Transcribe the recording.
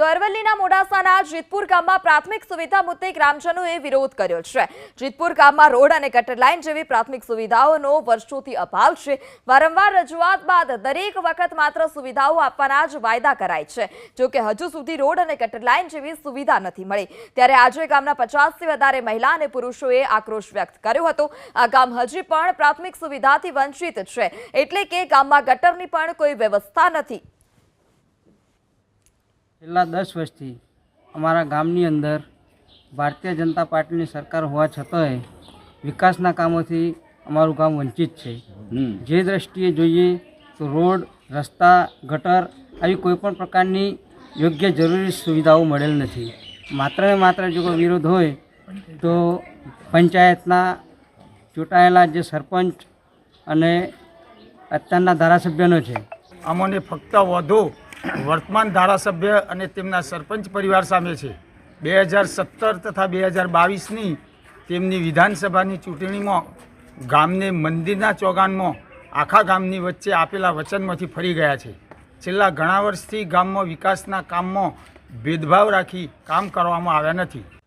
તો અરવલ્લીના મોડાસાના જીતપુર ગામમાં પ્રાથમિક સુવિધા મુદ્દે ગ્રામજનોએ વિરોધ કર્યો છે. જીતપુર ગામમાં રોડ અને ગટર લાઇન જેવી પ્રાથમિક સુવિધાઓનો વર્ષોથી અભાવ છે. વારંવાર રજૂઆત બાદ દરેક વખત માત્ર સુવિધાઓ આપવાના જ વાયદા કરાય છે. જો કે હજુ સુધી રોડ અને ગટર લાઇન જેવી સુવિધા નથી મળી. ત્યારે આજે ગામના પચાસથી વધારે મહિલા અને પુરુષોએ આક્રોશ વ્યક્ત કર્યો હતો. આ ગામ હજી પણ પ્રાથમિક સુવિધાથી વંચિત છે. એટલે કે ગામમાં ગટરની પણ કોઈ વ્યવસ્થા નથી. છેલ્લા દસ વર્ષથી અમારા ગામની અંદર ભારતીય જનતા પાર્ટીની સરકાર હોવા છતાંય વિકાસના કામોથી અમારું ગામ વંચિત છે. જે દ્રષ્ટિએ જોઈએ તો રોડ રસ્તા ગટર આવી કોઈપણ પ્રકારની યોગ્ય જરૂરી સુવિધાઓ મળેલ નથી. માત્ર ને માત્ર જો કોઈ વિરોધ હોય તો પંચાયતના ચૂંટાયેલા જે સરપંચ અને અત્યારના ધારાસભ્યનો છે. અમને ફક્ત વધુ વર્તમાન ધારાસભ્ય અને તેમના સરપંચ પરિવાર સામે છે. બે હજાર સત્તર તથા બે હજાર બાવીસની તેમની વિધાનસભાની ચૂંટણીમાં ગામને મંદિરના ચોગાનમાં આખા ગામની વચ્ચે આપેલા વચનમાંથી ફરી ગયા છે. છેલ્લા ઘણા વર્ષથી ગામમાં વિકાસના કામમાં ભેદભાવ રાખી કામ કરવામાં આવ્યા નથી.